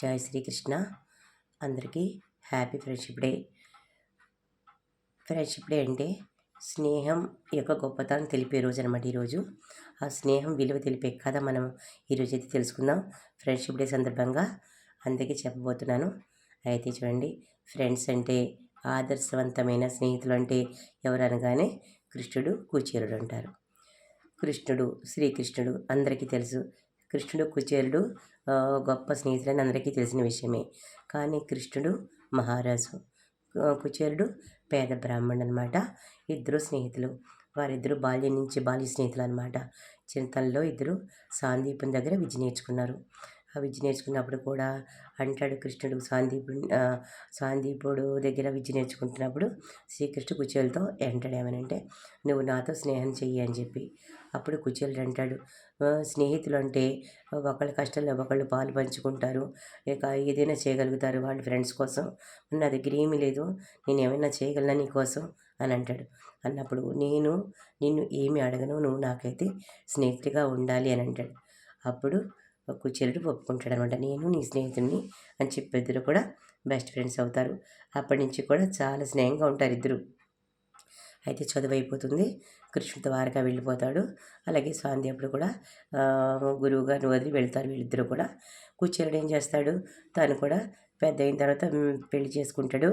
జై శ్రీకృష్ణ. అందరికీ happy friendship day. Friendship day అంటే స్నేహం యొక్క గొప్పతనం తెలిపే రోజు అనమాట ఈరోజు. ఆ స్నేహం విలువ తెలిపే కథ మనం ఈరోజు అయితే తెలుసుకుందాం. ఫ్రెండ్షిప్ డే సందర్భంగా అందరికీ చెప్పబోతున్నాను. అయితే చూడండి ఫ్రెండ్స్ అంటే ఆదర్శవంతమైన స్నేహితులు అంటే ఎవరనగానే కృష్ణుడు కుచేరుడు అంటారు. కృష్ణుడు శ్రీకృష్ణుడు అందరికీ తెలుసు. కృష్ణుడు కుచేరుడు గొప్ప స్నేహితులని అందరికీ తెలిసిన విషయమే. కానీ కృష్ణుడు మహారాజు. కుచేరుడు పేద బ్రాహ్మణుడు అనమాట ఇద్దరు స్నేహితులు. వారిద్దరు బాల్యం నుంచి బాల్య స్నేహితులు అనమాట చింతనలో ఇద్దరు సాందీపం దగ్గర విద్య నేర్చుకున్నారు. విద్య నేర్చుకున్నప్పుడు కూడా అంటాడు కృష్ణుడు సాందీపు సాందీపుడు దగ్గర విద్య నేర్చుకుంటున్నప్పుడు శ్రీకృష్ణుడు కుచేలతో అంటాడు ఏమనంటే నువ్వు నాతో స్నేహం చెయ్యి అని చెప్పి. అప్పుడు కుచేలుడు అంటాడు స్నేహితులు అంటే ఒకళ్ళ కష్టాల్లో ఒకళ్ళు పాలు పంచుకుంటారు. ఇక ఏదైనా చేయగలుగుతారు వాళ్ళ ఫ్రెండ్స్ కోసం. నా దగ్గర ఏమీ లేదు. నేను ఏమైనా చేయగలనా నీకోసం అని అంటాడు. అన్నప్పుడు నేను నిన్ను ఏమి అడగను. నువ్వు నాకైతే స్నేహితుడిగా ఉండాలి అని అంటాడు. అప్పుడు కుచేలుడు ఒప్పుకుంటాడు అనమాట నేను నీ స్నేహితుడిని అని చెప్పి ఇద్దరు కూడా బెస్ట్ ఫ్రెండ్స్ అవుతారు. అప్పటి నుంచి కూడా చాలా స్నేహంగా ఉంటారు ఇద్దరు. అయితే చదువు అయిపోతుంది. కృష్ణుడు ద్వారకా వెళ్ళిపోతాడు. అలాగే సాంధ్యప్పుడు కూడా గురువు గారిని వదిలి వెళ్తారు వీళ్ళిద్దరూ కూడా. కుచేలుడు ఏం చేస్తాడు? తను కూడా పెద్ద అయిన తర్వాత పెళ్ళి చేసుకుంటాడు.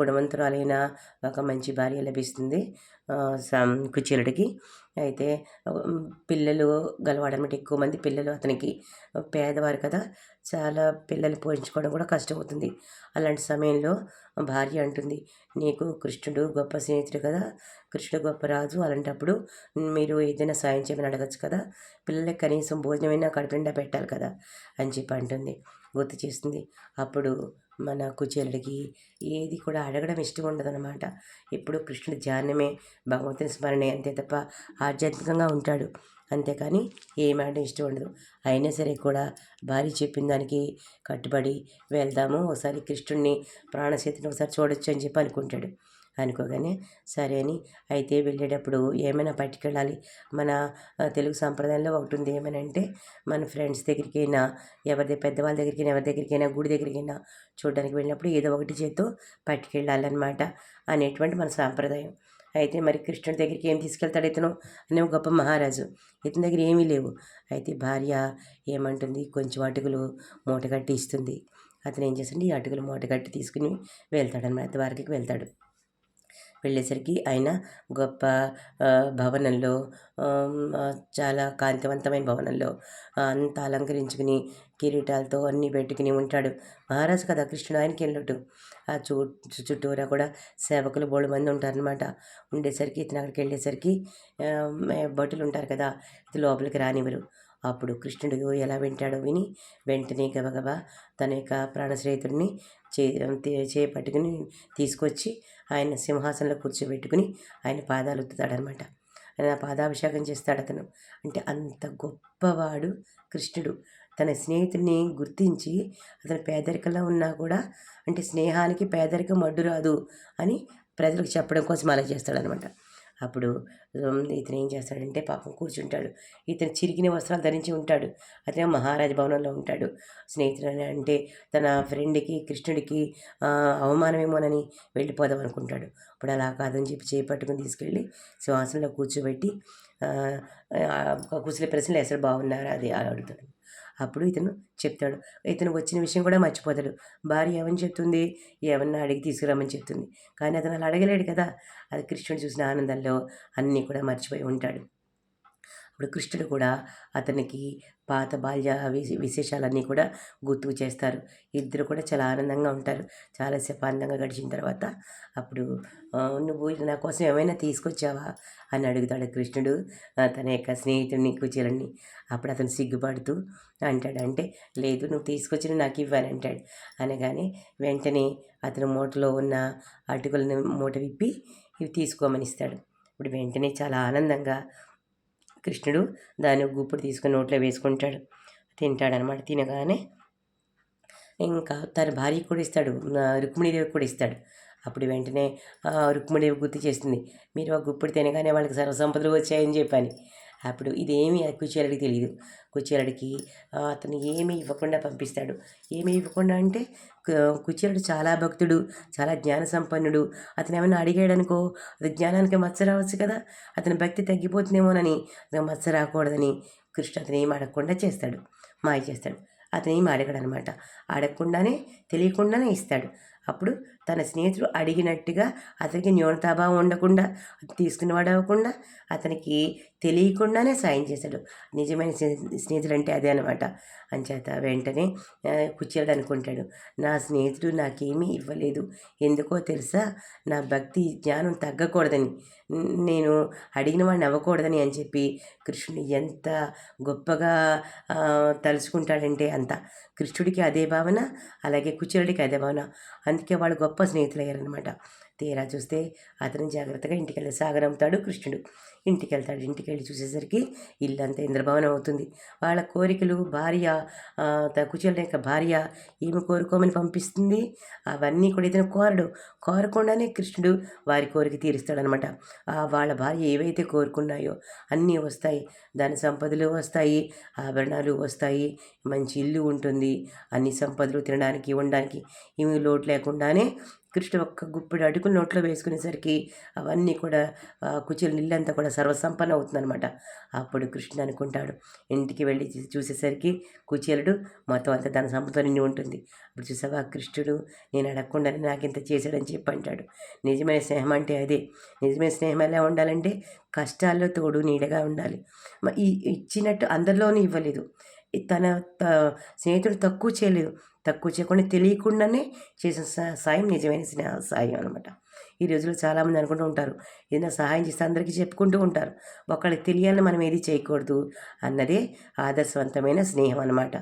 గుణవంతురాలైన ఒక మంచి భార్య లభిస్తుంది కుచేలుడికి. అయితే పిల్లలు గలవాడనమాట ఎక్కువ మంది పిల్లలు అతనికి. పేదవారు కదా చాలా పిల్లలు పోషించుకోవడం కూడా కష్టమవుతుంది. అలాంటి సమయంలో భార్య అంటుంది నీకు కృష్ణుడు గొప్ప స్నేహితుడు కదా కృష్ణుడు గొప్ప రాజు అలాంటప్పుడు మీరు ఏదైనా సాయం చేయమని అడగచ్చు కదా పిల్లలకి కనీసం భోజనమైనా కడుపునిండా పెట్టాలి కదా అని చెప్పి అంటుంది. గుర్తు చేస్తుంది. అప్పుడు మన కుచేలుడికి ఏది కూడా అడగడం ఇష్టం ఉండదన్నమాట. ఎప్పుడు కృష్ణుడి ధ్యానమే భగవంతుని స్మరణే అంతే తప్ప ఆధ్యాత్మికంగా ఉంటాడు. అంతేకాని ఏ ఇష్టం ఉండదు. అయినా సరే కూడా భార్య చెప్పిన దానికి కట్టుబడి వెళ్దాము ఒకసారి కృష్ణుడిని ప్రాణశీతిని ఒకసారి చూడొచ్చు అని చెప్పి అనుకుంటాడు. అనుకోగానే సరే అని. అయితే వెళ్ళేటప్పుడు ఏమైనా పట్టుకెళ్ళాలి. మన తెలుగు సాంప్రదాయంలో ఒకటి ఉంది ఏమనంటే మన ఫ్రెండ్స్ దగ్గరికైనా ఎవరి పెద్దవాళ్ళ దగ్గరికైనా ఎవరి దగ్గరికైనా గుడి దగ్గరికైనా చూడడానికి వెళ్ళినప్పుడు ఏదో ఒకటి చేత్తో పట్టుకెళ్ళాలన్నమాట అనేటువంటి మన సాంప్రదాయం. అయితే మరి కృష్ణుడి దగ్గరికి ఏం తీసుకెళ్తాడు ఇతను? అనే ఒక గొప్ప మహారాజు. ఇతని దగ్గర ఏమీ లేవు. అయితే భార్య ఏమంటుంది? కొంచెం అటుకులు మూట కట్టి ఇస్తుంది. అతను ఏం చేస్తాడు ఈ అటుకులు మూట కట్టి తీసుకుని వెళ్తాడన్నమాట. ద్వారకకి వెళ్తాడు. వెళ్ళేసరికి ఆయన గొప్ప భవనంలో చాలా కాంతివంతమైన భవనంలో అంత అంతా అలంకరించుకుని కిరీటాలతో అన్నీ పెట్టుకుని ఉంటాడు. మహారాజు కదా కృష్ణుడు ఆయనకి వెళ్ళట్టు ఆ చూ చుట్టూరా కూడా సేవకులు బోడు మంది ఉంటారనమాట ఉండేసరికి ఇతను అక్కడికి వెళ్ళేసరికి భటులు ఉంటారు కదా ఇది లోపలికి రానివ్వరు. అప్పుడు కృష్ణుడు ఎలా వింటాడో విని వెంటనే గబగబా తన యొక్క ప్రాణశ్రేతుడిని చే చేపట్టుకుని తీసుకొచ్చి ఆయన సింహాసనంలో కూర్చోబెట్టుకుని ఆయన పాదాలు ఉత్తుతాడనమాట. ఆయన పాదాభిషేకం చేస్తాడు అతను. అంటే అంత గొప్పవాడు కృష్ణుడు. తన స్నేహితుడిని గుర్తించి అతను పేదరికంలో ఉన్నా కూడా అంటే స్నేహానికి పేదరికం అడ్డు రాదు అని ప్రజలకు చెప్పడం కోసం అలా చేస్తాడనమాట అప్పుడు ఇతను ఏం చేస్తాడంటే పాపం కూర్చుంటాడు. ఇతను చిరిగిన వస్త్రాలు ధరించి ఉంటాడు. అతను మహారాజ భవనంలో ఉంటాడు. స్నేహితుడు అని అంటే తన ఫ్రెండ్కి కృష్ణుడికి అవమానమేమోనని వెళ్ళిపోదాం అనుకుంటాడు. ఇప్పుడు అలా కాదని చెప్పి చేపట్టుకుని తీసుకెళ్ళి సింహాసనంలో కూర్చోబెట్టి ఆ, ప్రశ్నలు ఎసరు బాగున్నారా? అది అడుగుతాడు. అప్పుడు ఇతను చెప్తాడు. ఇతను వచ్చిన విషయం కూడా మర్చిపోతాడు. భార్య ఏమని చెప్తుంది? ఏమన్నా అడిగి తీసుకురామని చెప్తుంది. కానీ అతను అలా అడగలేడు కదా. అది కృష్ణుడు చూసిన ఆనందంలో అన్నీ కూడా మర్చిపోయి ఉంటాడు. అప్పుడు కృష్ణుడు కూడా అతనికి పాత బాల్య విశేషాలన్నీ కూడా గుర్తుకు చేస్తారు. ఇద్దరు కూడా చాలా ఆనందంగా ఉంటారు. చాలాసేపు ఆనందంగా గడిచిన తర్వాత అప్పుడు నువ్వు నా కోసం ఏమైనా తీసుకొచ్చావా? అని అడుగుతాడు కృష్ణుడు. తన యొక్క స్నేహితుడిని కుచేలని అప్పుడు అతను సిగ్గుపడుతూ అంటాడు. అంటే లేదు నువ్వు తీసుకొచ్చిన నాకు ఇవ్వని అంటాడు. అనగానే వెంటనే అతను మూటలో ఉన్న అటుకులను మూట విప్పి ఇవి తీసుకోమని ఇస్తాడు. ఇప్పుడు వెంటనే చాలా ఆనందంగా కృష్ణుడు దాన్ని గుప్పుడు తీసుకుని నోట్లో వేసుకుంటాడు. తింటాడనమాట తినగానే ఇంకా తన భార్యకు కూడా ఇస్తాడు రుక్మిణీదేవికి కూడా ఇస్తాడు. అప్పుడు వెంటనే రుక్మిణీదేవి గుర్తు చేస్తుంది మీరు ఆ గుప్పుడు తినగానే వాళ్ళకి సర్వసంపదలు వచ్చాయని చెప్పాను. అప్పుడు ఇదేమి కుచేలుడికి తెలియదు కుచేలుడికి అతను ఏమి ఇవ్వకుండా పంపిస్తాడు. ఏమి ఇవ్వకుండా అంటే కు- కుచేలుడు చాలా భక్తుడు చాలా జ్ఞాన సంపన్నుడు. అతను ఏమైనా అడిగాడనుకో అది జ్ఞానానికి మచ్చ రావచ్చు కదా. అతని భక్తి తగ్గిపోతుందేమోనని మచ్చ రాకూడదని కృష్ణ అతను ఏం అడగకుండా చేస్తాడు. మాయ చేస్తాడు. అతను ఏం అడగడు అనమాట అడగకుండానే తెలియకుండానే ఇస్తాడు. అప్పుడు తన స్నేహితుడు అడిగినట్టుగా అతనికి న్యూనతాభావం ఉండకుండా తీసుకునేవాడు అవ్వకుండా అతనికి తెలియకుండానే సాయం చేశాడు. నిజమైన స్నేహితుడు అంటే అదే అనమాట అంచేత వెంటనే ఆ, అనుకుంటాడు. నా స్నేహితుడు నాకేమీ ఇవ్వలేదు. ఎందుకో తెలుసా? నా భక్తి జ్ఞానం తగ్గకూడదని. నేను అడిగిన వాడిని అవ్వకూడదని అని చెప్పి కృష్ణుడు ఎంత గొప్పగా తలుచుకుంటాడంటే అంత. కృష్ణుడికి అదే భావన అలాగే కుచేరుడికి అదే భావన. అందుకే వాళ్ళు గొప్ప స్నేహితులయ్యారనమాట తీరా చూస్తే అతను జాగ్రత్తగా ఇంటికి వెళ్ళి సాగరంపుతాడు కృష్ణుడు. ఇంటికి వెళ్తాడు ఇంటికి వెళ్ళి చూసేసరికి ఇల్లంతా ఇంద్రభవనం అవుతుంది. వాళ్ళ కోరికలు భార్య ఆ, యొక్క భార్య ఏమి కోరుకోమని పంపిస్తుంది? అవన్నీ కూడా ఇతను కోరడు. కోరకుండానే కృష్ణుడు వారి కోరిక తీరుస్తాడనమాట. వాళ్ళ భార్య ఏవైతే కోరుకున్నాయో అన్నీ వస్తాయి. దాని సంపదలు వస్తాయి. ఆభరణాలు వస్తాయి. మంచి ఇల్లు ఉంటుంది. అన్ని సంపదలు తినడానికి ఉండడానికి ఏమీ లోటు లేకుండానే కృష్ణుడు ఒక్క గుప్పెడు అడుగులు నోట్లో వేసుకునేసరికి అవన్నీ కూడా ఆ, కుచేలు నీళ్ళంతా కూడా సర్వసంపన్న అవుతుందనమాట అప్పుడు కృష్ణుడు అనుకుంటాడు ఇంటికి వెళ్ళి చూసేసరికి కుచేలుడు మొత్తం అంతా తన సంపద నిండి ఉంటుంది. ఇప్పుడు చూసావా కృష్ణుడు నేను అడగకుండానే నాకు ఇంత చేశాడని చెప్పి అంటాడు. నిజమైన స్నేహం అంటే అదే. నిజమైన స్నేహం ఎలా ఉండాలంటే కష్టాల్లో తోడు నీడగా ఉండాలి. ఈ ఇచ్చినట్టు అందరిలోనూ ఇవ్వలేదు. తన త- స్నేహితుడు తక్కువ చేయలేదు. తక్కువ చేయకుండా తెలియకుండానే చేసిన సాయం నిజమైన స్నేహ సాయం అనమాట ఈ రోజుల్లో చాలామంది అనుకుంటూ ఉంటారు ఏదైనా సహాయం చేస్తే అందరికీ చెప్పుకుంటూ ఉంటారు. ఒకళ్ళకి తెలియాలని మనం ఏది చేయకూడదు అన్నదే ఆదర్శవంతమైన స్నేహం అనమాట